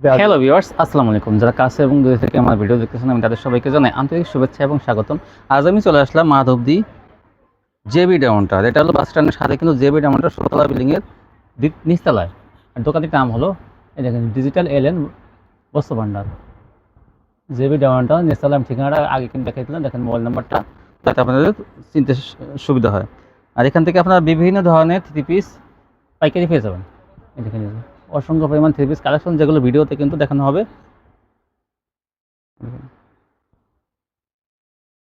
Hello viewers আসসালামু আলাইকুম। যারা কাছে এবং দূরে থেকে আমার ভিডিও দেখতেছেন আমি তাদের সবাইকে জানাই আন্তরিক শুভেচ্ছা এবং স্বাগতম। আজ আমি চলে আসলাম মাধবদি জেবি ডাউনটার এটা হলো বাস স্ট্যান্ডের সাথে কিন্তু জেবি ডাউনটার ষোলতলা বিল্ডিংয়ের নিচতলায়। আর দোকানটির নাম হলো এই দেখেন ডিজিটাল এলেন বস্ত্র ভান্ডার। জেবি ডাউনটা নিচতলা আমি ঠিকানাটা আগে কিন্তু দেখাইছিলাম দেখেন মোবাইল নাম্বারটা যাতে আপনাদের চিনতে সুবিধা হয়। আর এখান থেকে আপনারা বিভিন্ন ধরনের থ্রি পিস পাইকারি পেয়ে যাবেন। এই যে। অসংখ্য পরিমাণ থ্রি পিস কালেকশন যেগুলো ভিডিওতে কিন্তু দেখানো হবে।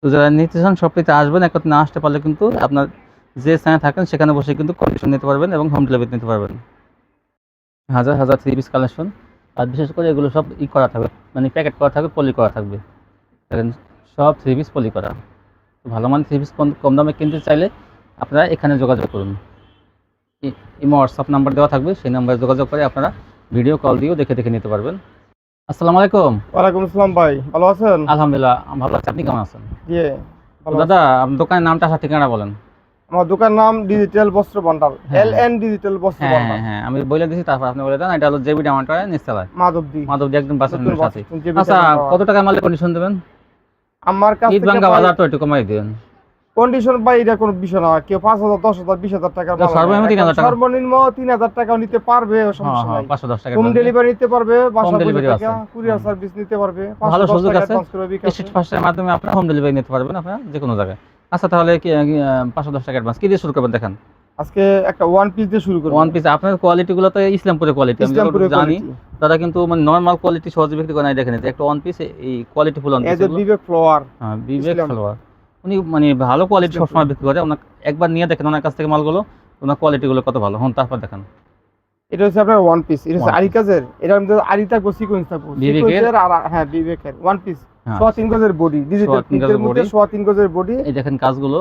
তো যারা নিতে চান সবটিতে আসবেন, একত্রে না আসতে পারলে কিন্তু আপনার যে স্থানে থাকেন, সেখানে বসে কিন্তু কন্ডিশন নিতে পারবেন এবং হোম ডেলিভারি নিতে পারবেন। হাজার হাজার থ্রি পিস কালেকশন আর বিশেষ করে এগুলো সব ই করা থাকবে মানে প্যাকেট করা থাকবে, পলি করা থাকবে। সব থ্রি পিস পলি করা। ভালো মান থ্রি পিস কম দামে কিনতে চাইলে আপনারা এখানে যোগাযোগ করুন। ইমো হোয়াটসঅ্যাপ নাম্বার দেওয়া থাকবে সেই নাম্বারে যোগাযোগ করে আপনারা ভিডিও কল দিয়েও দেখে দেখে নিতে পারবেন। আসসালামু আলাইকুম। ওয়ালাইকুম আসসালাম ভাই ভালো আছেন? আলহামদুলিল্লাহ আমি ভালো আছি। আপনি কেমন আছেন? জি দাদা আপনার দোকানের নামটা আসা ঠিকানা বলেন। আমার দোকান নাম ডিজিটাল বস্ত্র ভান্ডার। এল এন ডিজিটাল বস্ত্র হ্যাঁ ভান্ডার হ্যাঁ আমি বলে দিচ্ছি তারপর আপনি বলে দেন এটা হলো জেবি ডামান্টার নিচতলায় মাধবদী। মাধবদি একদম বাস নতুন স্ট্যান্ডের বাস সাথে। আচ্ছা কত টাকা মালে কন্ডিশন দেবেন? আমার কাছ ঈদ বাঙ্গা বাজার তো একটু কমাই দিবেন কন্ডিশন পাই এটা কোনো বিষয় না। কেউ পাঁচ হাজার দশ হাজার বিশ হাজার টাকা সর্বনিম্ন 3,000 টাকা। সর্বনিম্ন তিন হাজার টাকাও নিতে পারবে হ্যাঁ সমস্যা হ্যাঁ নাই। দশ টাকা হোম ডেলিভারি নিতে পারবে। কুরিয়ার সার্ভিস নিতে পারবে ভালো 510 সুযোগ টাকা আছে। স্ট্রিট ফাস্টের মাধ্যমে আপনারা হোম ডেলিভারি নিতে পারবেন আপনারা যে কোনো জায়গায়। আচ্ছা তাহলে কি পাঁচশো দশ টাকা অ্যাডভান্স কি দিয়ে শুরু করবেন দেখেন? আজকে একটা ওয়ান পিস দিয়ে শুরু করব। ওয়ান পিস আপনার কোয়ালিটিগুলো তো ইসলামপুরের কোয়ালিটি আমি জানি। তারা কিন্তু মানে নর্মাল কোয়ালিটি সহজে বিক্রি করে নাই দেখেন একটা ওয়ান পিস এই কোয়ালিটি ফুল ওয়ান পিস বিবেক ফ্লোয়ার হ্যাঁ বিবেক ইসলাম। উনি মানে ভালো কোয়ালিটি। সবসময় বিক্রি করে ওনার একবার নিয়ে দেখেন ওনার কাছ থেকে মালগুলো ওনার কোয়ালিটিগুলো কত ভালো। হন তারপর দেখেন। এটা হচ্ছে আপনার ওয়ান পিস এটা হচ্ছে আরি কাজের এটার মধ্যে আরি থাকব। সিকোয়েন্স থাকব? সিকোয়েন্সের আর হ্যাঁ বিবেকের। ওয়ান পিস হ্যাঁ সোয়া তিন গজের বডি ডিজিটাল প্রিন্টের মধ্যে সোয়া তিন গজের বডি এই দেখেন কাজগুলো।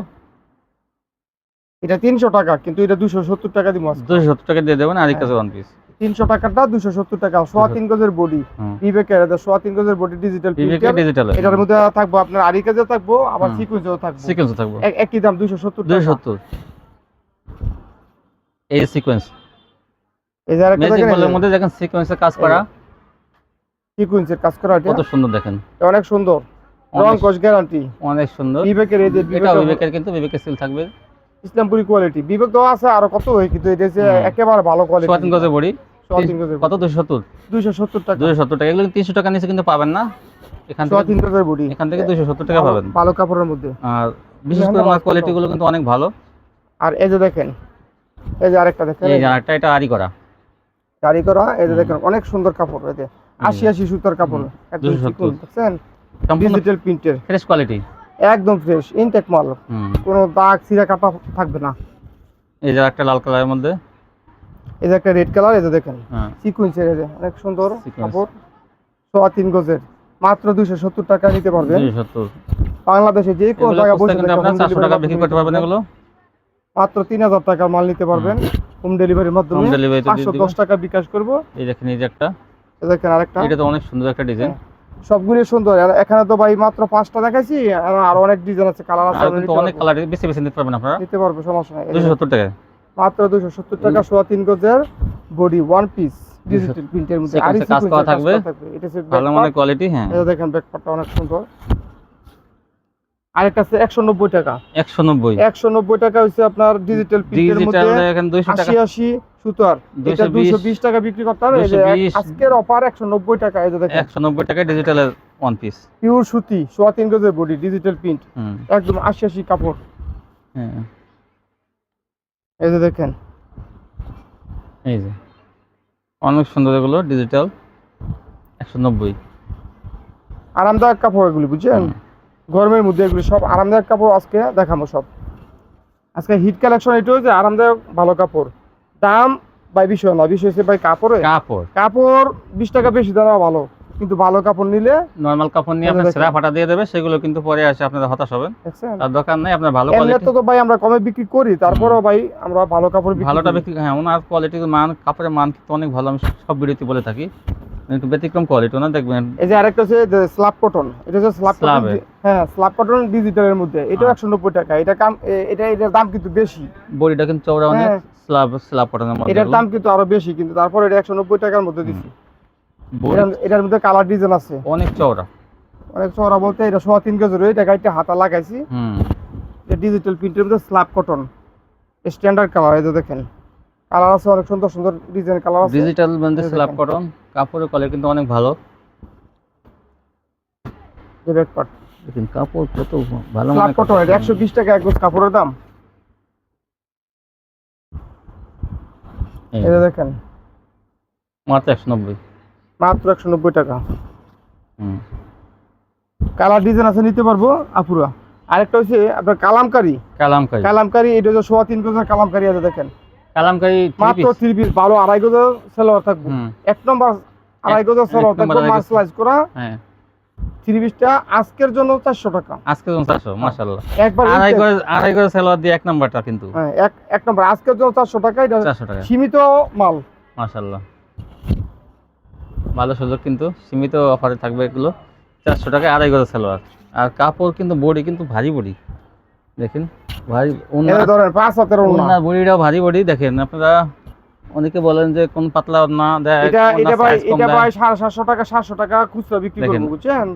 এটা তিনশো টাকা কিন্তু এটা দুশো সত্তর টাকা দিব দুশো সত্তর টাকা দিয়ে দেবেন আর হ্যাঁ। ওয়ান পিস তিনশো টাকাটা দুশো সত্তর টাকা। সোয়া তিন গজের বডি সোয়া তিন গজের বডি ডিজিটাল ডিজিটাল এটার মধ্যে থাকব আপনার কাজে থাকব আবার। থাকব। সিকোয়েন্স থাকব। এক- একই দাম দুশো সত্তর দুশো সত্তর। এই সিকোয়েন্স এই যে আরেকটা ম্যাজিক বলের মধ্যে দেখেন সিকোয়েন্সের কাজ করা। সিকোয়েন্সের কাজ করা কত সুন্দর দেখেন। অনেক সুন্দর। রং গ্যারান্টি অনেক সুন্দর। বিবেকের এই যে বিবেকের কিন্তু বিবেকের সিল থাকবে। ইসলামপুরি কোয়ালিটি বিবেক তো আছে আরও কত হয় কিন্তু এটা হুম। একেবারে ভালো কোয়ালিটি সোয়াতিন গজের বড়ি। কত? দুশো সত্তর। দুইশো সত্তর টাকা। দুশো সত্তর টাকা। এগুলো তিনশো টাকা নিচে কিন্তু পাবেন না। এখান থেকে তিন গজের বডি। এখান থেকে দুশো সত্তর টাকা পাবেন। ভালো কাপড়ের মধ্যে। আর বিশেষ করে আমার কোয়ালিটি গুলো কিন্তু অনেক ভালো। আর এই যে দেখেন এই যে আরেকটা দেখেন। এই যে আরেকটা এটা আরি করা। আরি করা এই যে দেখেন অনেক সুন্দর কাপড় যে আশি আশি সুতার কাপড়। একদম 270 চিকন, দেখছেন? ডিজিটাল প্রিন্টের ফ্রেশ কোয়ালিটি একদম ফ্রেশ ইনটেক মাল। কোনো দাগ সিরা কাটা থাকবে না। এই যে একটা লাল কালারের মধ্যে? এই যে একটা রেড কালার এই যে দেখেন। হ্যাঁ। সিকুয়েন্সের এই যে অনেক সুন্দর। কাপড়। সোয়া তিন গজের। মাত্র দুইশো সত্তর টাকা নিতে পারবেন বাংলাদেশে যে কোনো জায়গায় বসে চারশো টাকা বিক্রি করতে পারবেন এগুলো? মাত্র তিন হাজার টাকার মাল নিতে পারবেন। হোম। ডেলিভারির মাধ্যমে পাঁচশো দশ টাকা বিকাশ করব। এই দেখেন এই যে একটা। এই দেখেন আরেকটা। এটা তো অনেক সুন্দর একটা ডিজাইন সবগুলি সুন্দর। আর এখানে তো ভাই মাত্র পাঁচটা দেখাইছি আর আরও অনেক ডিজাইন আছে কালার আছে অনেক কালার বেশি বেশি নিতে পারবেন আপনারা? নিতে পারবে সমস্যা নাই। এই দুশো যে সত্তর টাকা মাত্র দুশো সত্তর টাকা সোয়া তিন গজের বডি ওয়ান পিস ডিজিটাল প্রিন্টের মধ্যে। আর কাজ করা থাকবে। এটা ভালো মানে কোয়ালিটি হ্যাঁ। এটা দেখেন ব্যাকপ্যাকটা অনেক সুন্দর। আরেকটা আছে একশো নব্বই টাকা। একশো নব্বই। একশো নব্বই টাকা হচ্ছে আপনার ডিজিটাল প্রিন্টের ডিজিটাল মধ্যে এখানে দুইশো টাকা। আশি আশি সুতার। এটা 220 দুইশো বিশ টাকা বিক্রি করতে হবে এই যে 220 আজকের অফার একশো নব্বই টাকা এই দেখেন। একশো নব্বই টাকায় ডিজিটালের ওয়ান পিস পিওর সুতি সোয়া তিন গজের বডি ডিজিটাল প্রিন্ট একদম আশি আশি কাপড়। হ্যাঁ। এই যে দেখেন। এই যে। অনেক সুন্দর এগুলো ডিজিটাল একশো নব্বই। আরামদায়ক কাপড় এগুলি বুঝছেন? গরমের মধ্যে এগুলি সব আরামদায়ক কাপড় আজকে দেখাবো সব। আজকে হিট কালেকশন এটাও যে আরামদায়ক ভালো কাপড়। দাম বাই বিষয় না বিষয় হচ্ছে ভাই কাপড়ে। কাপড়? কাপড় বিশ টাকা বেশি দেওয়া ভালো। কিন্তু ভালো কাপড় নিলে নর্মাল কাপড় নিয়ে আপনার। সেরা ফাটা দিয়ে দেবে সেগুলো কিন্তু পরে আসে আপনারা হতাশ হবেন। তার দরকার নাই আপনার ভালো কোয়ালিটি তো ভাই আমরা কমে বিক্রি করি তারপরেও ভাই আমরা ভালো কাপড় ভালোটা বিক্রি হ্যাঁ ওনার কোয়ালিটির মান কাপড়ের মান কিন্তু অনেক ভালো আমি সব ভিডিওতে বলে থাকি। একটু ব্যতিক্রম কোয়ালিটি ওনার দেখবেন এই যে আরেকটা হচ্ছে স্ল্যাব কটন এটা হচ্ছে স্ল্যাব কটন হ্যাঁ স্ল্যাব কটন ডিজিটালের মধ্যে। এটাও হ্যাঁ। একশো নব্বই টাকা। এটা কাম এটা এটার দাম কিন্তু বেশি। বডিটা কিন্তু চওড়া অনেক। স্ল্যাব স্ল্যাব কটনের মধ্যে এটার দাম কিন্তু আরও বেশি কিন্তু তারপর এটা একশো নব্বই টাকার মধ্যে বডি এটার- মধ্যে কালার ডিজাইন আছে। অনেক চওড়া। অনেক চড়া বলতে এটা সোয়া তিন কেজি এটা গাড়িটা হাতা লাগাইছি। হুম। এটা ডিজিটাল প্রিন্টের মধ্যে স্ল্যাব কটন স্ট্যান্ডার্ড কালার এই যে দেখেন। কালার আছে অনেক সুন্দর সুন্দর ডিজাইন কালার আছে। ডিজিটাল মানে স্ল্যাব কটন কাপড়ের কোয়ালিটি কিন্তু অনেক ভালো। যে ব্যাক পার্ট দেখুন কাপড় কত ভালো স্ল্যাব কটন এটা কাপড়। একশো বিশ টাকা এক গোছ কাপড়ের দাম। এটা দেখেন। মাত্র একশো নব্বই। মাত্র একশো নব্বই টাকা। হুম। কালার ডিজাইন আছে নিতে পারব আপুরা। আরেকটা হচ্ছে আপনার কালামকারি। কালামকারি। কালামকারি এটা হচ্ছে সোয়া তিন গজের কালামকারি আছে দেখেন। কালামকারি মাত্র। থ্রি পিস ভালো আড়াই গজের সেলোয়ার থাকবে। এক নম্বর আড়াই গজের সেলোয়ার থাকবে গজ। মার্সলাইজ করা। হ্যাঁ। থ্রি পিসটা আজকের জন্য চারশো টাকা। আজকে যখন চারশো মাসাল্লাহ একবার আড়াই করে আড়াই করে সেলোয়ার দিয়ে এক নাম্বারটা কিন্তু। হ্যাঁ এক এক নম্বর আজকের জন্য চারশো টাকা এটা চারশো টাকা। সীমিত মাল। মাসাল্লাহ ভালো সুযোগ কিন্তু সীমিত অফারে থাকবে এগুলো। চারশো টাকা আড়াই করে সেলোয়ার আর কাপড় কিন্তু বডি কিন্তু ভারী বডি। দেখেন ভারী এটা ধরেন পাঁচ হাতের ওড়না ওনার ভারী বডি দেখেন আপনারা অনেকে বলেন যে কোন পাতলা না দেয় এটা এটা ভাই এটা ভাই সাড়ে সাতশো টাকা সাতশো টাকা খুচরা বিক্রি দেখেন, বুঝছেন?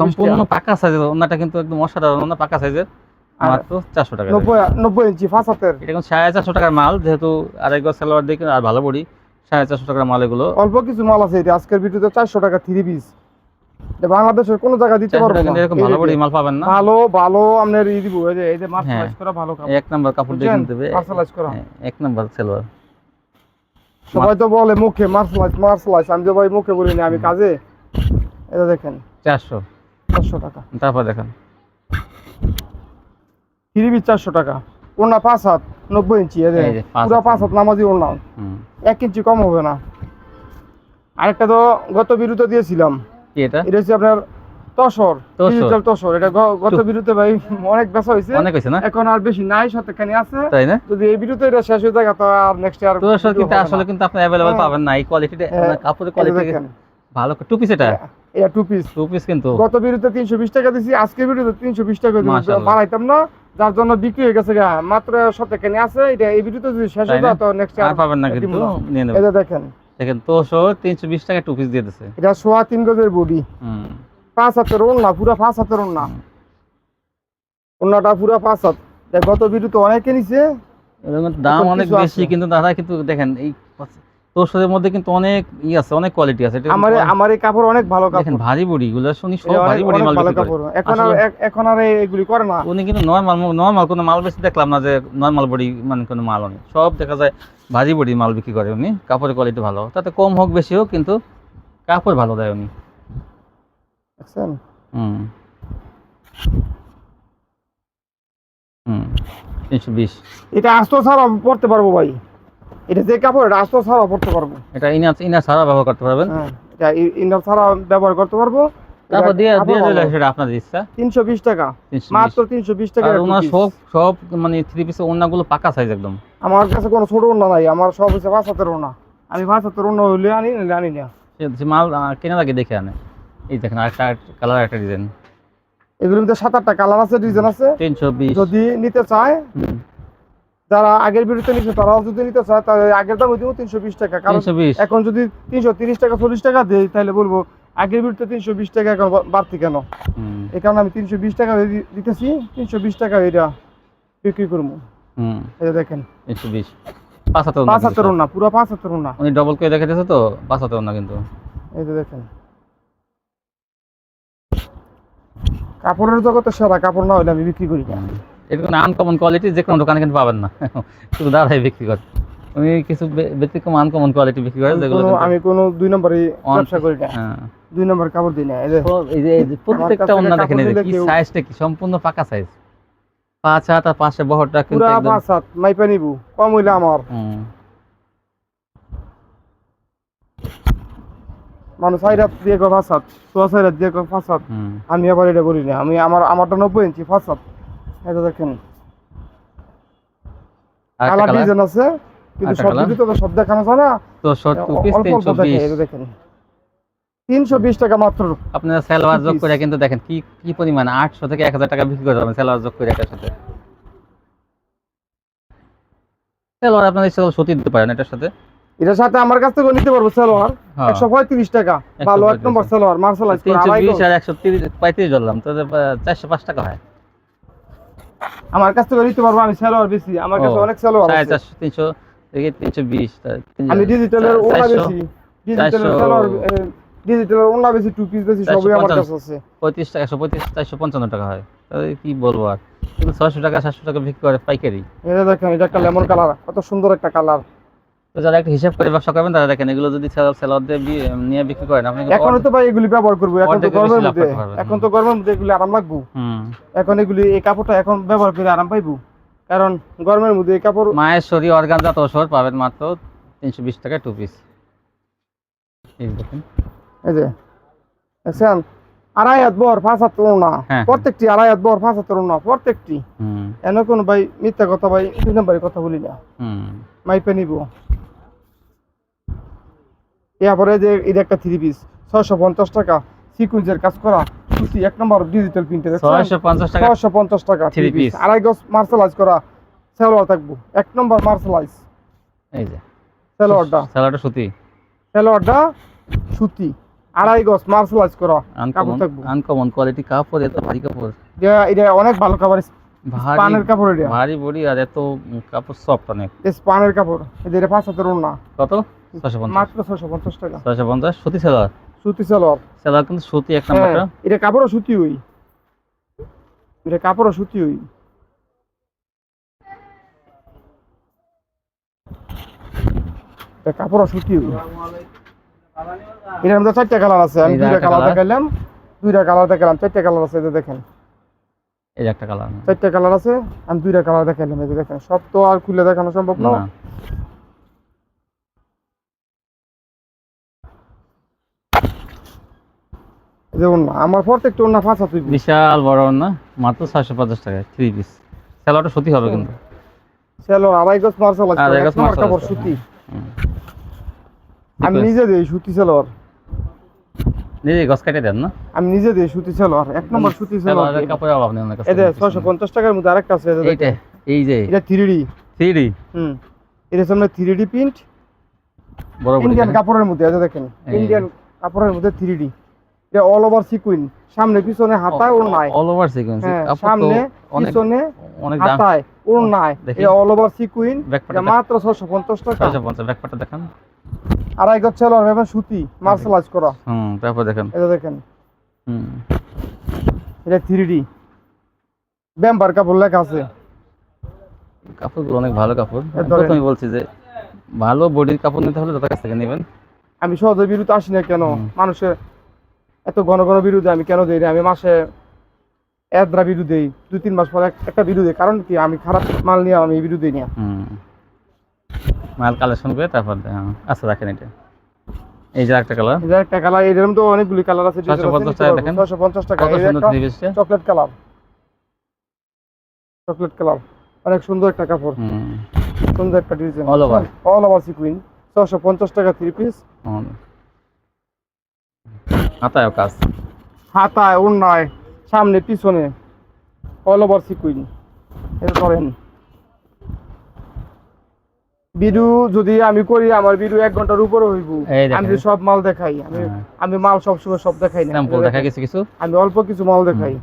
সম্পূর্ণ পাকা সাইজের ওনাটা কিন্তু একদম অসাধারণ ওনা পাকা সাইজের মাত্র টাকা। ইঞ্চি পাঁচ হাতের। এটা টাকার মাল যেহেতু আড়াই গজ সালোয়ার দিয়ে আর ভালো বডি সাড়ে চারশো টাকার মাল এগুলো। অল্প কিছু মাল আছে এটা আজকের ভিডিওতে চারশো টাকা থ্রি পিস বাংলাদেশের কোনো জায়গায় দিতে পারব না। এরকম ভালো বডি মাল পাবেন না। ভালো ভালো আপনার ই দিব এই যে এই যে মার্সেলাইজ হ্যাঁ। করা ভালো কাপড়। এক নাম্বার কাপড় দিয়ে মার্সেলাইজ করা। হ্যাঁ, এক নাম্বার সবাই তো বলে মুখে মার্সেলাইজ মার্সেলাইজ আমি তো ভাই মুখে বলিনি আমি কাজে। এটা দেখেন। চারশো। চারশো টাকা। তারপর দেখেন। থ্রি পিস চারশো টাকা। ওড়না পাঁচ হাত নব্বই ইঞ্চি এই পুরো হাত। পাঁচ হাত নামাজি হুম। এক ইঞ্চি কম হবে না। আরেকটা তো গত বিরুদ্ধে দিয়েছিলাম। কি এটা? এটা হচ্ছে আপনার তসর তসর। ডিজিটাল তসর। এটা গত বিরুতে ভাই অনেক বেচা হয়েছে। অনেক হয়েছে না? এখন আর বেশি নাই সতেখানি আছে। তাই না? যদি এই বিরুতে এটা শেষ হয়ে যায় তো আর নেক্সট ইয়ার তো কিন্তু আসলে কিন্তু আপনি অ্যাভেলেবল। পাবেন না। এই কোয়ালিটিটা। কাপড়ের কোয়ালিটি ভালো। টু পিস এটা? এটা টু পিস টু পিস কিন্তু। গত বিরুতে তিনশো বিশ টাকা দিছি আজকে বিরুতে তিনশো বিশ টাকা দিছি। বাড়াইতাম না যার জন্য বিক্রি হয়ে গেছে মাত্র সতেখানি আছে এটা এই বিরুতে যদি শেষ হয়ে যায় তো নেক্সট আর পাবেন না কিন্তু এটা দেখেন। দেখেন তো শো তিনশো বিশ টাকা টু পিস দিয়ে দিচ্ছে এটা সোয়া তিন গজের বডি। হুম। পাঁচ হাতের ওড়না পুরো পাঁচ হাতের ওড়না। ওড়নাটা পুরো পাঁচ হাত। দেখ, গত তো অনেকে নিছে। দাম অনেক বেশি। কিন্তু দাদা কিন্তু দেখেন এই তোষের মধ্যে কিন্তু অনেক ই আছে অনেক কোয়ালিটি আছে। আমার আমার এই কাপড় অনেক ভালো দেখেন ভারী বডি গুলো শুনি সব ভারী বডি মাল ভালো কাপড়। এখন আর এখন আর এগুলি করে না। উনি কিন্তু নর্মাল নর্মাল কোনো মাল বেশি দেখলাম না যে নর্মাল বডি মানে কোনো মাল উনি সব দেখা যায় ভারী বডি মাল বিক্রি করে উনি। কাপড়ের কোয়ালিটি ভালো। তাতে কম হোক বেশি হোক কিন্তু কাপড় ভালো দেয় উনি। দেখছেন? হুম। হুম। তিনশো বিশ। এটা আস্ত ছাড়া পড়তে পারব ভাই। এটা যে কাপড় আস্ত ছাড়া পড়তে পারব। এটা ইনার ইনার সারা ব্যবহার করতে পারবেন। হ্যাঁ এটা ইনার ছাড়া ব্যবহার করতে পারব। তারপর দিয়ে দিয়ে দিলে সেটা আপনাদের ইচ্ছা। তিনশো বিশ টাকা। মাত্র তিনশো বিশ টাকা আর ওনার সব সব মানে থ্রি পিসের ওনাগুলো পাকা সাইজ একদম। আমার কাছে কোনো ছোট ওড়না নাই আমার সব হচ্ছে পাঁচ হাতের ওড়না। আমি পাঁচ হাতের ওড়না হইলে আনি নাহলে আনি না। সে- মাল আহ, লাগে দেখে আনে। এই দেখেন আরেকটা কালার একটা ডিজাইন এগুলোর মধ্যে সাত আটটা কালার আছে ডিজাইন আছে। তিনশো বিশ। যদি নিতে চায় যারা আগের বিরুদ্ধে নিচ্ছে তারাও যদি নিতে চায় তাহলে আগের দাম দিব তিনশো বিশ টাকা। কারণ এখন যদি তিনশো তিরিশ টাকা চল্লিশ টাকা দেয় তাহলে বলব আগের বিরুদ্ধে তিনশো বিশ টাকা এখন বাড়তি কেন? এই কারণে আমি তিনশো বিশ টাকা দিতেছি তিনশো বিশ টাকা এটা বিক্রি করব। এটা দেখেন। তিনশো বিশ। পাঁচ হাতে পাঁচ হাতের ওড়না পুরো পাঁচ হাতের ওড়না। উনি ডবল করে দেখাতেছে তো পাঁচ না কিন্তু। এই যে দেখেন। কাপড়ের জগতে সেরা কাপড় না হলে আমি বিক্রি করি না। এটা কোনো আনকমন কোয়ালিটি যে কোনো দোকানে কিন্তু পাবেন না। শুধু দাদাই বিক্রি করে। উনি কিছু ব্যতিক্রম আনকমন কোয়ালিটি বিক্রি করে আমি যেগুলো আমি কোনো দুই নম্বরে অন- ব্যবসা করি না। হ্যাঁ। দুই নম্বর কাপড় দিই না এই যে প্রত্যেকটা অন্য দেখেন এই কি সাইজটা কি? সম্পূর্ণ পাকা সাইজ পাঁচ হাত আর পাশে বহরটা কিন্তু পুরা পাঁচ হাত মাইপা নিবু কম হইলে আমার। মানুষ হাত দিয়ে কয় হাত সোয়া হাত দিয়ে কয় আমি আবার এটা বলি না আমি আমার আমারটা নব্বই ইঞ্চি হাত। এটা দেখেন। কালার ডিজাইন আছে কিন্তু সব? তো সব দেখানো যায় না। তো শর্ট টু পিস অল্প অল্প তিনশো দেখে বিশ। এই যে দেখেন। তিনশো বিশ টাকা মাত্র। আপনার সালোয়ার যোগ করে কিন্তু দেখেন কি কি পরিমাণ আটশো থেকে এক হাজার টাকা বিক্রি করে যাবেন সালোয়ার যোগ করে এটার সাথে। সালোয়ার আপনার ইচ্ছা করলে সতী দিতে পারেন এটার সাথে। এটার সাথে আমার কাছ থেকে নিতে পারব সালোয়ার। হ্যাঁ। একশো পঁয়ত্রিশ টাকা ভালো এক নম্বর সালোয়ার মার্শালাইজ করা তিনশো আড়াই বিশ গজ। আর একশো তিরিশ পঁয়ত্রিশ ধরলাম তো চারশো পাঁচ টাকা হয়। আমার কাছ থেকে নিতে পারব আমি সেলোয়ার বেশি। আমার কাছে অনেক সেলোয়ার আছে। 400 300 থেকে তিনশো বিশ তা- তিন- আমি ডিজিটালের ওনা বেশি। ডিজিটালের সেলোয়ার ডিজিটালের ওনা বেশি টু পিস বেশি সবই আমার কাছে আছে। পঁয়ত্রিশ টাকা একশো পঁয়ত্রিশ চারশো পঞ্চান্ন টাকা হয়। তাহলে কি বলব আর? কিন্তু ছয়শো টাকা সাতশো টাকা বিক্রি করে পাইকারি। এটা দেখেন এটা একটা লেমন কালার কত সুন্দর একটা কালার তো যারা একটা হিসাব করে ব্যবসা করবেন তারা দেখেন এগুলো যদি সেলার সেলার দিয়ে নিয়ে বিক্রি করেন আপনি এখন তো ভাই এগুলি ব্যবহার করব। এখন তো গরমের মধ্যে এখন তো গরমের মধ্যে এগুলি আরাম লাগবো। এখন এগুলি এই কাপড়টা এখন ব্যবহার করে আরাম পাইবো। কারণ গরমের মধ্যে এই কাপড় মায়ের শরীর অর্গানজা তোষর পাবেন মাত্র তিনশো বিশ টাকা টু পিস এই দেখুন। এই যে দেখছেন? আড়াই হাত বর পাঁচ হাত না। হ্যাঁ। প্রত্যেকটি আড়াই হাত বর পাঁচ হাত না প্রত্যেকটি। হুম। এনে কোনো ভাই মিথ্যা কথা ভাই দুই নম্বরের কথা বলি না। মাইপে নিব। এরপরে যে এটা একটা থ্রি পিস ছয়শো পঞ্চাশ টাকা সিকুয়েন্সের কাজ করা সুতি এক নম্বর ডিজিটাল প্রিন্টের ছয়শো পঞ্চাশ টাকা থ্রি পিস। আড়াই গজ মার্শালাইজ করা সালোয়ার থাকব। এক নম্বর মার্শালাইজ এই যে। সালোয়ারটা স্যালাডটা সুতি। সালোয়ারটা সুতি। আড়াই গজ মার্শালাইজ করা কাপড় থাকব। আনকমন কোয়ালিটি কাপড় এত ভারী কাপড়। এটা অনেক ভালো কাপড় ভারী পানের কাপড় এটা। ভারী বডি আর এত কাপড় সফট অনেক। পানের কাপড়। এটা পাঁচ হাতের না কত? মাত্র টাকা। সুতি সেলার সুতি সালোয়ার। সেলার কিন্তু সুতি এক নাম্বারটা। এটা কাপড়ও সুতি হই এটা কাপড়ও সুতি হই এটা কাপড়ও সুতি হই এটার মধ্যে চারটা কালার আছে। আমি দুইটা কালার। দেখাইলাম। দুইটা কালার দেখালাম চারটা কালার আছে এটা দেখেন। এই যে একটা কালার। চারটা কালার আছে। আমি দুইটা কালার দেখাইলাম এই যে দেখেন। সব তো আর খুলে দেখানো সম্ভব না। না এই যে ওন্না আমার প্রত্যেকটা পাঁচ হাত বিশাল বড় মাত্র ছয়শো পঞ্চাশ টাকা থ্রি পিস সেলারটা সুতি হবে কিন্তু। সেলো আড়াই গজ মার্শাল আছে আড়াই গজ নম্বর মার্শাল কাপড় আছে। সুতি। আমি নিজে দিই সুতি নিজে গছ কেটে দেন না? আমি নিজে দিই সুতি এক নম্বর সুতি কাপড়ের অভাব নেই ছয়শো পঞ্চাশ টাকার মধ্যে আরেকটা আছে দেখেন। এই যে। এটা থ্রি ডি থ্রি ডি হুম। এটা সামনে থ্রি ডি প্রিন্ট বড় ইন্ডিয়ান কাপড়ের মধ্যে যে দেখেন। ইন্ডিয়ান কাপড়ের মধ্যে থ্রি ডি এটা অল ওভার সিকুইন সামনে পিছনে হাতায় ওর নাই অল ওভার তো সামনে পিছনে অনেক হাতায় ওর নাই। এটা অল ওভার সিকুইন মাত্র ছয়শো পঞ্চাশ টাকা ছয়শো পঞ্চাশ ব্যাকপার্টটা দেখান। আড়াই গজ সেলোয়ার এবং সুতি মার্শালাইজ করা। হুম তারপর দেখেন। এটা দেখেন। হুম। এটা থ্রি ডি ব্যাম্বার কাপড় লেখা আছে। কাপড়গুলো অনেক ভালো কাপড়। আমি বলছি যে ভালো বডির কাপড় নিতে হলে তাদের কাছ থেকে নেবেন। আমি সহজে বিরুদ্ধে আসি না কেন? মানুষের এত ঘন ঘন বিরুদ্ধে আমি কেন দিই না? আমি মাসে এদরা বিরু দেই তিন মাস পর এক- একটা বিরু দেই। কারণ কি? আমি খারাপ মাল নিয়ে আমি বিরু দিই না। মাল কালেকশন করে তারপর। আচ্ছা রাখেন এটা। এই যে একটা কালার এই যে একটা কালার এরকম তো অনেকগুলি কালার আছে 650 টাকা দেখেন। ছয়শো পঞ্চাশ টাকা কত সুন্দর একটা চকলেট কালার চকলেট কালার অনেক সুন্দর একটা কাপড়। হুম। সুন্দর একটা design All over. All over sequin ছয়শো পঞ্চাশ টাকা থ্রি পিস হুম। হাতায়ও কাজ। হাতায় সামনে পিছনে অল ওভার সিকুইন এটা বিডু যদি আমি করি আমার এক ঘণ্টার উপরে হইব। আমি সব মাল দেখাই আমি হ্যাঁ। আমি মাল সবসময় সব দেখাই না। দেখা গেছে কিছু আমি অল্প কিছু মাল দেখাই।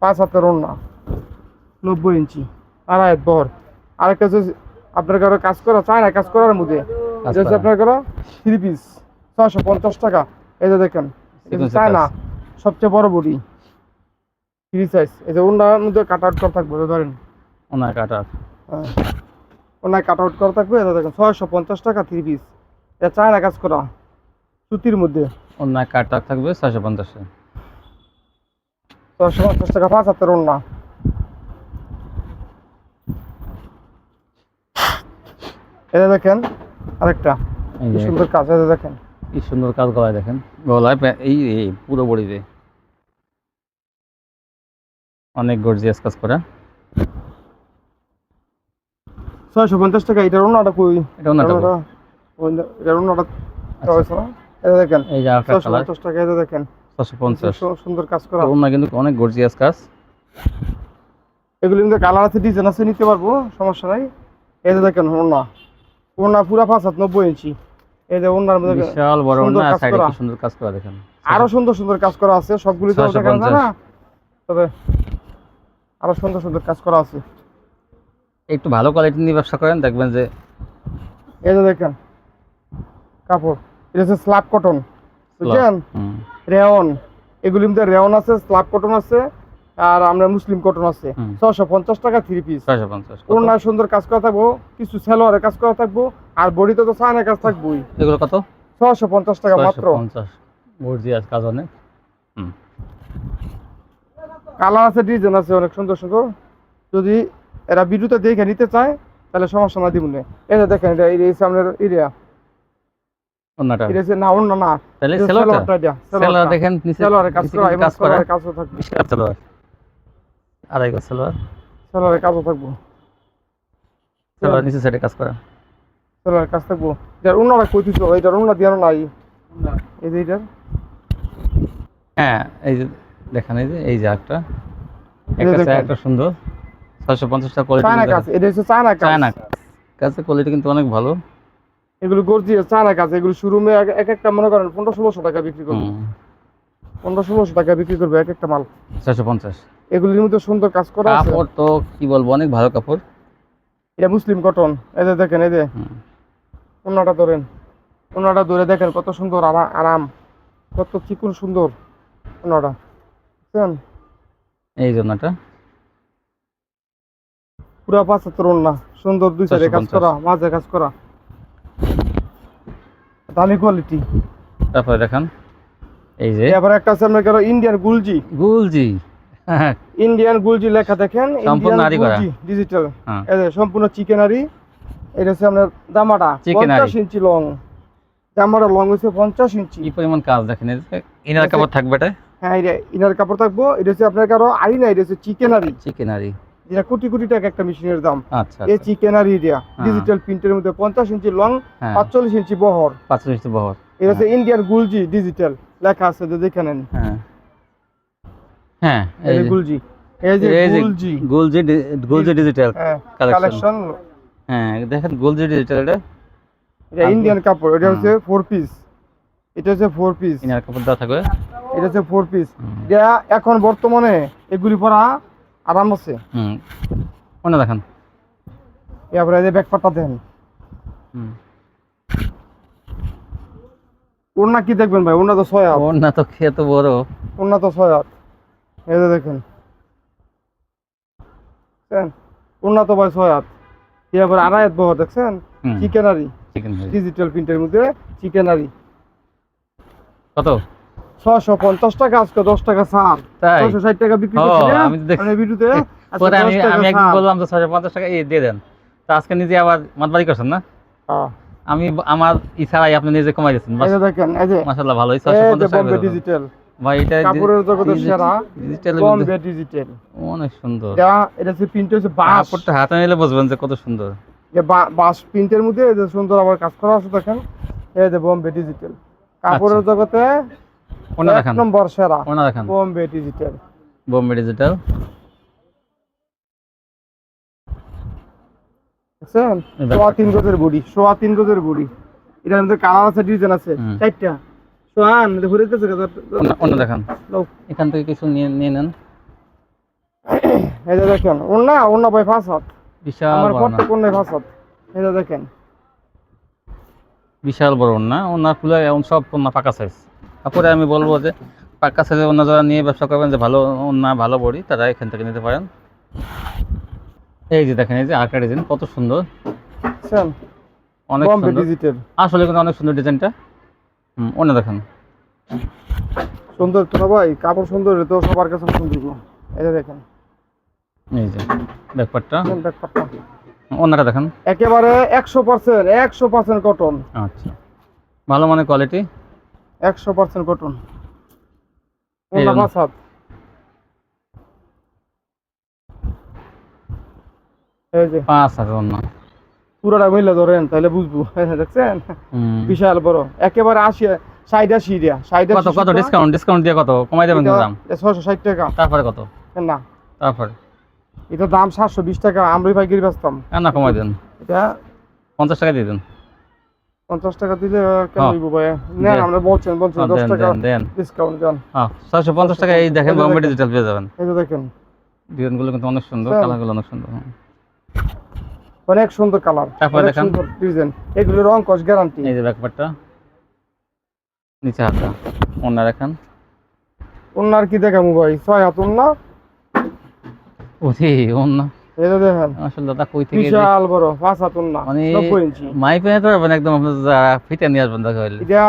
পাঁচ হাতের ওন্না নব্বই ইঞ্চি আড়াই বর আরেকটা আপনার কারও কাজ করা চায় না কাজ করার মধ্যে। আপনার কারও থ্রি পিস ছয়শো পঞ্চাশ টাকা। এই যে দেখেন চায় না সবচেয়ে বড় বডি। থ্রি সাইজ এই যে ওনার মধ্যে কাট আউট করা থাকবে ধরেন। ওনার কাটার হ্যাঁ। ওনার কাট আউট করা থাকবে এটা দেখেন ছয়শো পঞ্চাশ টাকা থ্রি পিস এটা চায় না কাজ করা সুতির মধ্যে। ওনার কাটার থাকবে ছয়শো পঞ্চাশে ছয়শো পঞ্চাশ টাকা পাঁচ হাতের ওন্না এটা দেখেন আরেকটা। সুন্দর কাজ এটা দেখেন। কি সুন্দর কাজ গলায় দেখেন। গলায় এই পুরো বডিতে। অনেক গর্জিয়াস কাজ করা। ছয়শো পঞ্চাশ টাকা এটার এটা ওই- আচ্ছা। এটা দেখেন এই যে ছয়শো পঞ্চাশ টাকা এটা দেখেন। ছশো পঞ্চাশ। সুন্দর কাজ করা। ওনার কিন্তু অনেক গর্জিয়াস কাজ। এগুলির মধ্যে কালার আছে ডিজাইন আছে নিতে পারব সমস্যা নাই। যে দেখেন ওনা ওনা পুরা পাঁচ হাত নব্বই ইঞ্চি। এই যে ওনার মধ্যে বিশাল বড় সুন্দর না সাইডে কি সুন্দর কাজ করা দেখেন। আরও সুন্দর সুন্দর কাজ করা আছে সবগুলি তো 650 যায় না? তবে আরও সুন্দর সুন্দর কাজ করা আছে। একটু ভালো কোয়ালিটি নিয়ে ব্যবসা করেন দেখবেন যে এই যে দেখেন কাপড় এটা হচ্ছে স্ল্যাব কটন বুঝছেন? রেয়ন এগুলির মধ্যে রেয়ন আছে স্ল্যাব কটন আছে আর আমরা মুসলিম কটন আছে। ছশো পঞ্চাশ টাকা থ্রি পিস ওনার সুন্দর কাজ করা থাকব কিছু সেলোয়ারের কাজ করা থাকব আর বডিতে তো সাইনের কাজ থাকবোই। এগুলো কত? ছশো পঞ্চাশ টাকা মাত্র। গর্জিয়াস কাজ অনেক। কালার আছে ডিজাইন আছে অনেক সুন্দর সুন্দর। যদি এরা ভিডিওতে দেখে নিতে চায় তাহলে সমস্যা না দিব না এই যে দেখেন এটা এই সামনের এরিয়া এটা না অন্য না। তাহলে সেলোয়ারটা? সেলোয়ারটা সেলোয়ার দেখেন নিচে সেলোয়ারের কাজ করা এবং কাজ করা। কাজও থাকবে। আড়াই গজ সেলোয়ার। সেলোয়ারের কাজও থাকব। সেলোয়ার নিচে সাইডে কাজ করা সেলোয়ারের কাজ থাকব। এটার অন্যরা কইতিস এটার অন্য দিয়ে নাই। এই যে এটার হ্যাঁ এই যে দেখেন এই যে এই যে একটা একটা। একটা সুন্দর। ছয়শো পঞ্চাশ টাকা চায়না কাজ কোয়ালিটি এটা হচ্ছে চায়না কাজ। চায়না কাজের কোয়ালিটি কিন্তু অনেক ভালো। এগুলো গর্জিয়াস চায়না কাজ এগুলো শোরুমে এক একটা মনে করেন পনেরো ষোলোশো টাকা বিক্রি করবে। পনেরো ষোলোশো টাকা বিক্রি করবে এক একটা মাল। ছয়শো পঞ্চাশ। এগুলির মধ্যে সুন্দর কাজ করা আছে। কাপড় তো কি বলব অনেক ভালো কাপড়। এটা মুসলিম কটন এই যে দেখেন এই যে। ওনাটা ধরেন ওনাটা ধরে দেখেন কত সুন্দর আরা- আরাম। কত চিকুন সুন্দর ওনাটা। বুঝছেন? এই জন্যটা পুরা পাঁচাত্তর ওনা সুন্দর দুই সাইডে কাজ করা মাঝে কাজ করা। দামি কোয়ালিটি তারপরে দেখান। এই যে। এবার একটা আছে আপনার কারও ইন্ডিয়ান গুলজি? গুলজি। ইন্ডিয়ান গুলজি লেখা দেখেন সম্পূর্ণ আরি করা। ডিজিটাল হ্যাঁ। সম্পূর্ণ চিকেনারি এটা হচ্ছে আপনার জামাটা পঞ্চাশ ইঞ্চি লং জামাটা লং হচ্ছে পঞ্চাশ ইঞ্চি। কি পরিমাণ কাজ দেখেন ইনার আচ্ছা। কাপড় থাকবে এটা? হ্যাঁ এটা ইনার কাপড় থাকব। এটা হচ্ছে আপনার কারও আরি না এটা হচ্ছে চিকেনারি চিকেনারি যেটা কোটি কোটি টাকা একটা মেশিনের দাম। আচ্ছা এই চিকেনারি এটা হ্যাঁ। ডিজিটাল প্রিন্টের মধ্যে পঞ্চাশ ইঞ্চি লং হ্যাঁ। পাঁচচল্লিশ ইঞ্চি বহর। পাঁচচল্লিশ বহর। এটা হচ্ছে ইন্ডিয়ান গুলজি ডিজিটাল লেখা আছে যে দেখে নেন। হ্যাঁ। হ্যাঁ এই এই যে যে। গুলজি। এই যে গুলজি। গুলজি গুলজি ডিজিটাল হ্যাঁ কালেকশন হ্যাঁ দেখেন গুলজি ডিজিটাল এটা। এটা ইন্ডিয়ান কাপড় এটা হচ্ছে ফোর পিস এটা হচ্ছে ফোর পিস কাপড় দেওয়া থাকবে। এটা হচ্ছে ফোর পিস এটা এখন বর্তমানে এগুলি পরা আরাম আছে। হুম। দেখান। এরপরে এই যে দেন। হুম। ওড়না কি দেখবেন ভাই? ওড়না তো ছয় হাত। না তো খেয়ে তো বড়। ওড়না তো ছয় হাত। এই যে দেখেন। দেখছেন? ওড়না তো ভাই ছয় হাত এরপরে আড়াই হাত বহর দেখছেন? চিকেনারি। ডিজিটাল প্রিন্টের মধ্যে চিকেনারি। কত? ছশো পঞ্চাশ টাকা আজকে দশ টাকা ছাড়। ছশো ষাট টাকা বিক্রি ও, আমি দেখছি। মানে ভিডিওতে আমি 10 টাকা আমি একদিন বললাম তো ছয়শো পঞ্চাশ টাকা এই দিয়ে দেন। তো আজকে নিজে আবার মাতবাড়ি করছেন না? হ্যাঁ। আমি আমার ইচ্ছাই আপনি নিজে কমাই দিয়েছেন যে যে মাসাল্লাহ ভালোই ছয়শো পঞ্চাশ টাকা। ডিজিটাল ভাই এটা কাপড়ের জগতের সেরা। ডিজিটাল বম্বে ডিজিটাল অনেক সুন্দর। এটা এটা হচ্ছে প্রিন্ট হচ্ছে বাঁশ। কাপড়টা হাতে নিলে বুঝবেন যে কত সুন্দর। যে বা- বাঁশ প্রিন্টের মধ্যে যে সুন্দর আবার কাজ করা আছে দেখেন। এই যে বম্বে ডিজিটাল কাপড়ের জগতে ওনা দেখান? নম্বর সেরা। ওনা দেখান? বম্বে ডিজিটাল বোম্বে ডিজিটাল এই সোয়া তিন গজের বডি সোয়া তিন গজের বডি এটার মধ্যে কালার আছে ডিজাইন আছে। হুম। চারটা সোহান ঘুরে গেছে ওনা দেখান। এখান থেকে কিছু নিয়ে নিয়ে নেন। এই যে দেখেন ভাই পাঁচ হাত। বিশাল আমার প্রত্যেক পাঁচ হাত। এই যে দেখেন। বিশাল বড় ওনার ফুলে সব ওনা পাকা সাইজ তারপরে আমি বলব যে পাকা সাইজের ওনা যারা নিয়ে ব্যবসা করবেন যে ভালো ওনা ভালো বড়ি তারা এখান থেকে নিতে পারেন। এই যে দেখেন এই যে আরেকটা ডিজাইন কত সুন্দর। অনেক সুন্দর। ডিজিটাল আসলে কিন্তু অনেক সুন্দর ডিজাইনটা হুম ওনা দেখেন। সুন্দর তো না ভাই কাপড় সুন্দর তো সবার কাছে সুন্দর যে দেখেন। এই যে ব্যাকপারটা ব্যাপারটা। ওনাটা দেখেন। একেবারে একশো পার্সেন্ট একশো পার্সেন্ট কটন আচ্ছা। ভালো মানের কোয়ালিটি একশো পার্সেন্ট কটন এই যে। পাঁচ হাজার ওনা। পুরোটা মহিলা ধরেন তাহলে বুঝব দেখছেন? বিশাল বড়। একেবারে আশি ষাট আশি দিয়া ষাট কত কত ডিসকাউন্ট ডিসকাউন্ট দিয়ে কত? কমাই দেবেন দাম? ছশো ষাট টাকা। তারপরে কত? না। তারপরে? এটা দাম সাতশো বিশ টাকা আমরা পাইকারি বেচতাম। কেন না কমাই দেন। এটা পঞ্চাশ টাকা দিয়ে দেন। পঞ্চাশ টাকা দিলে হ্যাঁ। ভাই? নেন আমরা বলছেন বলছেন হ্যাঁ, দশ টাকা দেন দেন। ডিসকাউন্ট দেন। হ্যাঁ পঞ্চাশ টাকা এই দেখেন বোম্বে দেখেন। ডিজিটাল পেয়ে যাবেন। এই যে দেখেন। ডিজাইনগুলো কিন্তু অনেক সুন্দর। কালারগুলো অনেক সুন্দর। অনেক সুন্দর কালার তারপরে দেখান। সুন্দর ডিজাইন এগুলো রং কস গ্যারান্টি এই যে ব্যাকপারটা নিচে হাতটা অন্য রাখান ওনার কি দেখামু ভাই? ছয় হাত ওনা ওরে অন্য এই যে দেখেন। আসলে দাদা কই থেকে বিশাল বড় পাঁচ হাত ওনা মানে নব্বই ইঞ্চি। মাই পেয়ে তো পারবেন একদম আপনি যারা ফিতে নিয়ে আসবেন দেখা হইলে। এটা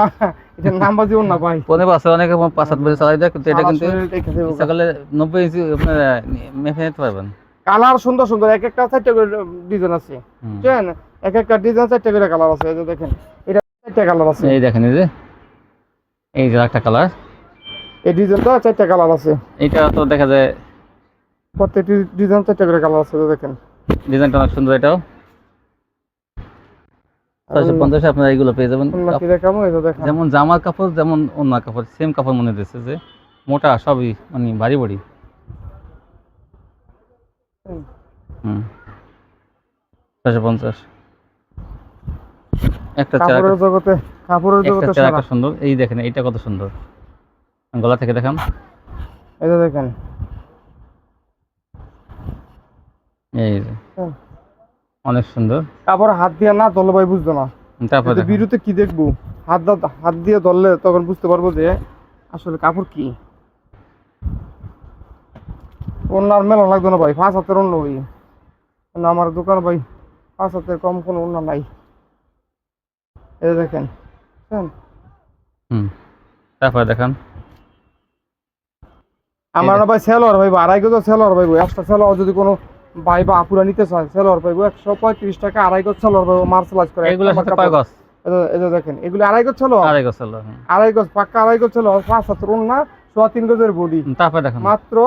এটা নাম্বার দিও না ভাই। পনে পাশে অনেকে পাঁচ সাত বছর চালাই দেয় কিন্তু এটা কিন্তু দেখে করলে নব্বই ইঞ্চি আপনারা মেপে নিতে পারবেন। কালার সুন্দর সুন্দর এক একটা চারটে করে ডিজাইন আছে। বুঝছেন? এক একটা ডিজাইন চারটে করে কালার আছে এই যে দেখেন এটা চারটে কালার আছে। এই দেখেন এই যে এই যে একটা কালার এই ডিজাইনটা চারটে কালার আছে। এইটা তো দেখা যায় প্রত্যেকটি ডিজাইন চারটে করে কালার আছে দেখেন। ডিজাইনটা অনেক সুন্দর এটাও। ছয়শো পঞ্চাশে আপনারা এইগুলো পেয়ে যাবেন। যেমন জামার কাপড় যেমন অন্য কাপড় সেম কাপড় মনে দিচ্ছে যে মোটা সবই মানে ভারী বড়ি ছয়শো পঞ্চাশ। একটা কাপড়ের জগতে কাপড়ের জগতে একটা সুন্দর। এই দেখেন এইটা কত সুন্দর। গলা থেকে দেখান এই যে দেখেন। এই অনেক সুন্দর। কাপড় হাত দিয়ে না ধরলে ভাই বুঝতো না। তারপর বিরুতে কি দেখব? হাত হাত দিয়ে ধরলে তখন বুঝতে পারব যে আসলে কাপড় কি। অন্য আর মেলা লাগতো না ভাই পাঁচ হাতের অন্য ভাই। আমার দোকান ভাই পাঁচ হাতের কম কোনো অন্য নাই। এই দেখেন? হুম তারপরে দেখান। আমার না ভাই সেলর ভাই আড়াই গজ সেলর ভাই একটা সেলর যদি কোনো ভাই বা আপুরা নিতে চায় সেলর পাইবো একশো পঁয়ত্রিশ টাকা আড়াই গজ সেলর পাইবো মার্শালাইজ করে। যে দেখেন এগুলো আড়াই গজ সেলর? আড়াই হলো, হুম। আড়াই গজ পাক্কা আড়াই গজ ছিল পাঁচ হাত রুন না সোয়া তিন গজের বডি তারপরে দেখান। মাত্র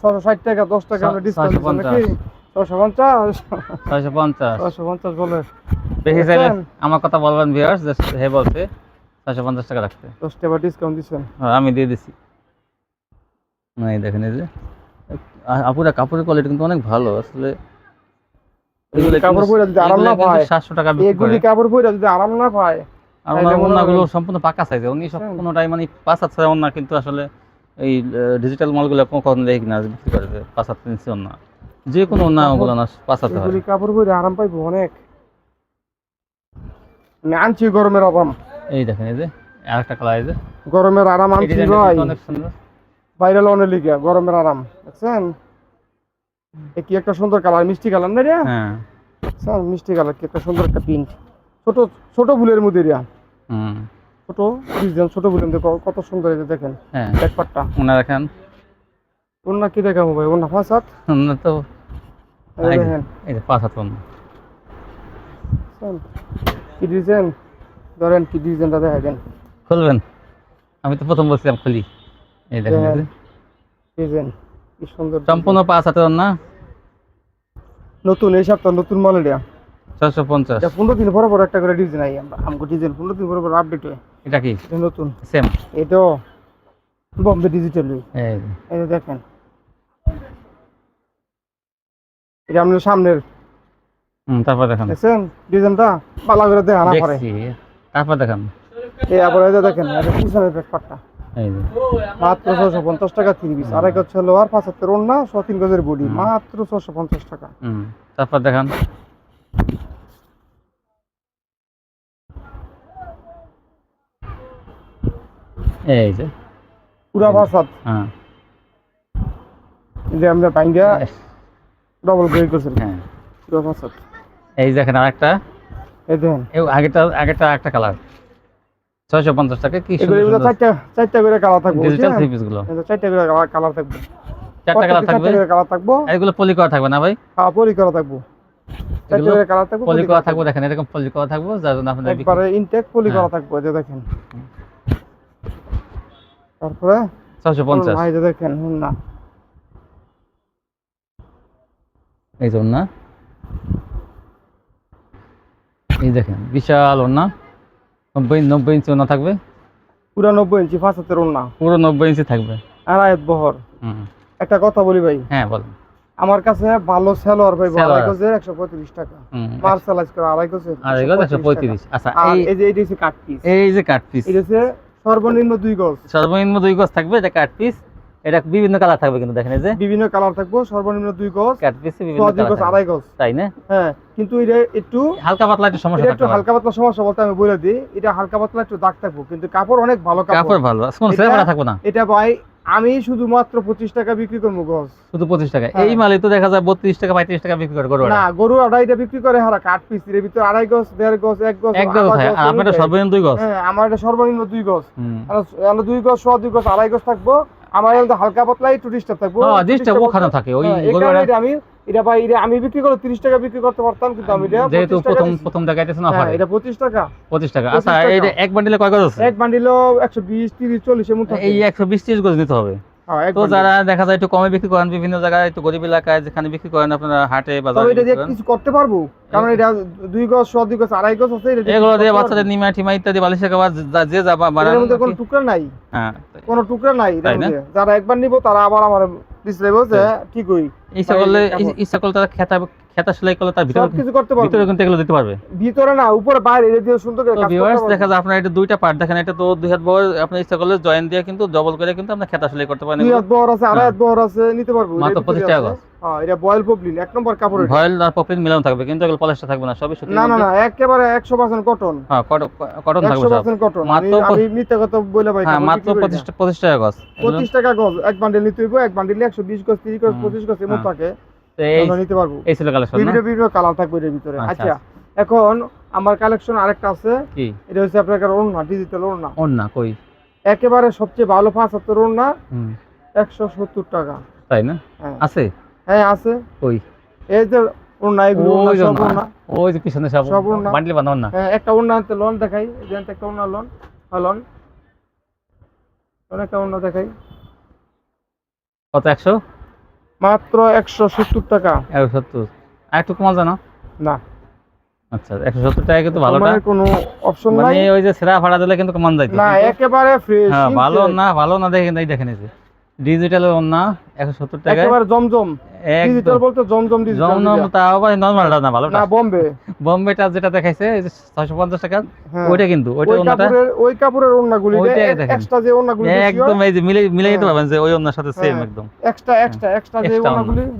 ছশো ষাট টাকা দশ টাকা আমরা ডিসকাউন্ট নাকি? ছশো পঞ্চাশ? ছয়শো পঞ্চাশ। ছশো পঞ্চাশ বলে। চাইলে আমার কথা বলবেন ভিউয়ার্স হে বলছে ছয়শো পঞ্চাশ টাকা রাখতে দশ টাকা ডিসকাউন্ট দিচ্ছেন। হ্যাঁ, আমি দিয়ে দিছি। এই দেখেন এই যে আপুরা কাপড়ের কোয়ালিটি কিন্তু অনেক ভালো আসলে কাপড় পরে যদি আরাম না পায় সাতশো টাকা এগুলি কাপড় পরে যদি আরাম না পায় আর ওনার ওনাগুলো সম্পূর্ণ পাকা সাইজে উনি সব কোনোটাই মানে পাঁচ হাত কিন্তু আসলে এই ডিজিটাল মালগুলো কখনো দেখি না বিক্রি করে পাঁচ হাত ইঞ্চি ওনা। যে কোনো ওনা ওগুলো না পাঁচ হাতে কাপড় পরে আরাম পাইবো অনেক। আনছি গরমের আরাম। এই দেখেন এই যে আরেকটা কালার এই যে। গরমের আরাম আনছি ভাই। অনেক সুন্দর। ভাইরাল অনেক লিগা গরমের আরাম। দেখছেন? কি একটা সুন্দর কালার মিষ্টি কালার না রে? হ্যাঁ। স্যার মিষ্টি কালার কি একটা সুন্দর একটা প্রিন্ট ছোট ছোট ফুলের মধ্যে রিয়া হুম। ছোট ডিজাইন ছোট ফুলের মধ্যে কত সুন্দর এটা দেখেন হ্যাঁ। ব্যাকপারটা ওনা দেখেন ওনা কি দেখাবো ভাই? ওনা পাঁচ হাত? ওনা তো এই যে দেখেন। এই পাঁচ হাত ওনা? কি ডিজাইন? ধরেন কি ডিজাইনটা দেখা দেন। খুলবেন। আমি তো প্রথম বলছিলাম খুলি। এই দেখেন এই যে। ডিজাইন কি সুন্দর সম্পূর্ণ পাঁচ হাতের না নতুন এই সপ্তাহ নতুন মাল এটা ছয়শো পঞ্চাশ। পনেরো দিন পরে পরে একটা করে ডিজাইন আই আমাকে ডিজাইন পনেরো দিন পরে পরে আপডেট হয়। এটা কি? নতুন। সেম এটাও বম্বে ডিজিটাল এই। যে। এই যে দেখেন। এটা আপনার সামনের। হুম তারপর দেখান। দেখছেন? ডিজাইনটা ভালো করে দেখা না তারপর দেখান। এই আবার এই দেখেন এটা পিছনের ব্যাকপারটা মাত্র ছশো পঞ্চাশ টাকা তিন পিস আড়াই গজ গজের বডি। মাত্র ছশো পঞ্চাশ টাকা। তারপর দেখান। এই যে। পুরা হ্যাঁ। যে আমরা পাইঙ্গা ডবল গ্রেড করছেন। হ্যাঁ। পুরা পাঁচ এই দেখেন আরেকটা। এই দেখেন। এই আগেটা আগেটা একটা কালার ছয়শো পঞ্চাশ টাকা কি এগুলো এগুলো চারটা চারটা করে কালার থাকব ডিজিটাল থ্রি পিসগুলো। চারটা করে কালার থাকব। চারটা কালার থাকবে? কালার থাকব। এগুলো পলি করা থাকবে না ভাই? হ্যাঁ পলি থাকব। করে কালার থাকব পলি পলি করা করা থাকবে দেখেন এরকম পলি করা থাকবে যার জন্য আপনাদের একবারে ইনটেক পলি। করা থাকব এই যে দেখেন। তারপরে? ছয়শো পঞ্চাশ। ভাই দেখেন হুন না এই জন্য না এই দেখেন বিশাল ওনা নব্বই নব্বই ইঞ্চি ওনা থাকবে। পুরো নব্বই ইঞ্চি পাঁচ হাতের ওড়না। পুরো নব্বই ইঞ্চি থাকবে। আর বহর। হুম। একটা কথা বলি ভাই। হ্যাঁ বলেন। আমার কাছে ভালো পাইবো Salwar আড়াই। গজের একশো পঁয়ত্রিশ টাকা। হুম, মার্শালাইজ করে আড়াই গজের আর এগুলো একশো পঁয়ত্রিশ আচ্ছা এই এই যে এটা হচ্ছে কাট পিস এই যে কাট পিস এটা হচ্ছে সর্বনিম্ন দুই গজ। সর্বনিম্ন দুই গজ থাকবে এটা কাট পিস এটা বিভিন্ন কালার থাকবে কিন্তু দেখেন এই যে। বিভিন্ন কালার থাকব সর্বনিম্ন দুই গজ। কাট পিসে বিভিন্ন কালার গজ আড়াই গজ। তাই না? হ্যাঁ কিন্তু এটা একটু হালকা পাতলা একটু সমস্যা এটা একটু হালকা পাতলা সমস্যা বলতে আমি বলে দিই এটা হালকা পাতলা একটু দাগ থাকব কিন্তু কাপড় অনেক ভালো কাপড় কাপড়। ভালো কোন এটা- সেবা থাকব না। এটা ভাই আমি শুধুমাত্র পঁচিশ টাকা বিক্রি করব গজ শুধু পঁচিশ টাকা। হ্যাঁ। এই মালে তো দেখা যায় বত্রিশ টাকা পঁয়ত্রিশ টাকা বিক্রি করে গরু না গরু আড়াইটা বিক্রি করে হারা কাঠ পিস। এর ভিতরে আড়াই গজ দেড় গজ এক গজ এক গজ এরকম। সর্বনিম্ন দুই গজ। হ্যাঁ আমার এটা সর্বনিম্ন দুই গজ। আমরা দুই গজ সোয়া দুই গজ আড়াই গজ থাকব। আমার মধ্যে হালকা পাতলা একটু ডিস্টার্ব থাকব। হ্যাঁ, disturb ওখানে থাকে, ওই হ্যাঁ, আমি এটা ভাই এটা আমি বিক্রি করে তিরিশ টাকা বিক্রি করতে পারতাম কিন্তু আমি এটা যেহেতু 25 টাকা প্রথম দেখা প্রথম দেখাইতেছে না হ্যাঁ, এটা পঁচিশ টাকা। পঁচিশ টাকা। আচ্ছা এটা এক বান্ডিলে কয় গজ আছে? এক একশো বিশ তিরিশ চল্লিশ এমন থাকে এই একশো বিশ ত্রিশ গজ নিতে হবে। তো যারা দেখা যায় একটু কমে বিক্রি করেন বিভিন্ন জায়গায় একটু গরিব এলাকায় যেখানে বিক্রি করেন আপনারা হাটে বাজারে এটা দিয়ে কিছু করতে পারব? কারণ এটা দুই গজ সোয়া দুই গজ আড়াই গজ আছে এগুলো দিয়ে বাচ্চাদের নিমা টিমা ইত্যাদি বালিশের খাবার যে যাবা। মধ্যে কোনো টুকরা নাই। হ্যাঁ কোনো টুকরা নাই তাই না? যারা একবার নিব তারা আবার আমার দিছিলে বলছে ঠিক হই ইচ্ছা করলে ইচ্ছা করলে তারা খেতা খেতা সেলাই করলে তার ভিতরে কিছু করতে পারব। ভিতরে কিন্তু এগুলো দিতে পারবে। ভিতরে না উপরে বাইরে এটা দিয়ে সুন্দর করে ভিউয়ার্স দেখা যায় আপনার এটা দুইটা পার্ট দেখেন এটা তো দুই হাত বড় আপনি ইচ্ছা করলে জয়েন দিয়ে কিন্তু ডবল করে কিন্তু আপনি খেতা সেলাই করতে পারেন। দুই হাত বহর আছে আড়াই হ্যাঁ। হাত আছে নিতে পারব। মাত্র 25 টাকা আছে। হ্যাঁ এটা বয়েল পপলিন এক নম্বর কাপড় এটা। আর পপলিন মিলানো থাকবে কিন্তু এগুলো পলিশটা থাকবে না সবই সুতি না না না একেবারে একশো পার্সেন্ট কটন হ্যাঁ কটন থাকবে একশো সব পার্সেন্ট কটন মাত্র আমি মিথ্যা কথা বলে ভাই মাত্র বিক্রি করি পঁচিশ না। পঁচিশ টাকা গজ। এগুলো- পঁচিশ টাকা গজ এক বান্ডেল নিতে হইব এক বান্ডেলে একশো বিশ গজ তিরিশ গজ হুম, পঁচিশ গজ এমন। থাকে। এই নিতে পারব। এই ছিল কালেকশন বিভিন্ন বিভিন্ন কালার থাকবে এর ভিতরে। আচ্ছা, এখন আমার কালেকশন আরেকটা আছে। কি? এটা হচ্ছে আপনার ওড়না ডিজিটাল ওড়না। ওন্না কই? একেবারে সবচেয়ে ভালো পাঁচ হাতের ওড়না একশো সত্তর টাকা। তাই না? হ্যাঁ। আছে? হ্যাঁ আছে। কই এই যে ওড়না এগুলো ওই সব ওড়না। ওই যে পিছনে সব সব ওড়না। বান্ডিল বাঁধানো না হ্যাঁ একটা ওড়না আনতে লোন দেখাই। একটা ওড়না লোন। লোন। একটা ওড়না দেখাই। কত একশো? মাত্র একশো সত্তর টাকা। একশো সত্তর। আর একটু কমা জানো? না। আচ্ছা একশো সত্তর টাকা কিন্তু ভালোটা। কোনো অপশন মানে ওই যে সেরা ভাড়া দিলে কিন্তু কমান না একেবারে ফ্রেশ হ্যাঁ ভালো না ভালো না দেখে এই দেখে নিয়েছে। ডিজিটাল না একশো সত্তর টাকায়। একেবারে জমজম। ডিজিটাল বলতে জমজম ডিজিটাল জমনম তাও আবার নর্মালটা না ভালোটা না। বোম্বে। বোম্বেটা যেটা দেখাইছে টাকা হ্যাঁ। ওইটা কিন্তু ওইটা ওই কাপড়ের ওই কাপড়ের ওড়নাগুলি এক্সট্রা যে বেশি একদম এই যে মিলে মিলে হ্যাঁ। পারবেন যে ওই ওনার সাথে সেম হ্যাঁ। একদম। এক্সট্রা এক্সট্রা এক্সট্রা যে Extra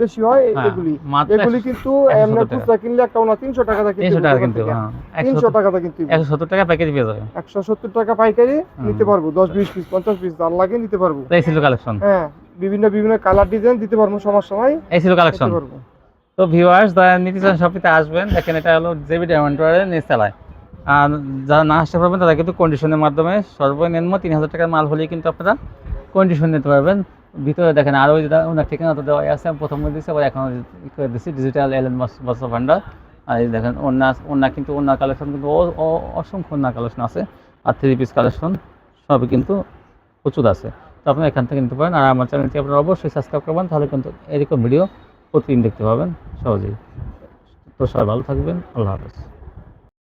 বেশি এগুলি। এগুলি কিন্তু এমনি খুচরা কিনলে একটা টাকা দিয়ে তিনশো টাকা কিন্তু হ্যাঁ টাকা কিনতে টাকা প্যাকেজ পেয়ে যাবে। টাকা পাইকারি নিতে পারব দশ বিশ পিস পঞ্চাশ পিস যার লাগে নিতে পারব। ছিল কালেকশন হ্যাঁ। বিভিন্ন বিভিন্ন কালার ডিজাইন দিতে পারব সমস্যা নাই। এই ছিল কালেকশন তো ভিউয়ার্স যারা নিতে চান শপিতে আসবেন। দেখেন এটা হলো জেবি ডায়মন্ডের নিচ তলায় আর যারা না আসতে পারবেন তারা কিন্তু কন্ডিশনের মাধ্যমে সর্বনিম্ন তিন হাজার টাকার মাল হলেই কিন্তু আপনারা কন্ডিশন নিতে পারবেন। ভিতরে দেখেন আরও ওনার ঠিকানা তো দেওয়া আছে আমি প্রথমে দিচ্ছি আবার এখন করে দিচ্ছি ডিজিটাল এলেন বস্ত্র ভান্ডার আর এই দেখেন ওনা ওনা কিন্তু ওনার কালেকশন কিন্তু অসংখ্য ওনার কালেকশন আছে। আর থ্রি পিস কালেকশন সবই কিন্তু প্রচুর আছে। তো আপনি এখান থেকে নিতে পারেন। আর আমার চ্যানেলটি আপনারা অবশ্যই সাবস্ক্রাইব করবেন, তাহলে কিন্তু এরকম ভিডিও প্রতিদিন দেখতে পাবেন সহজেই। তো সবাই ভালো থাকবেন, আল্লাহ হাফেজ।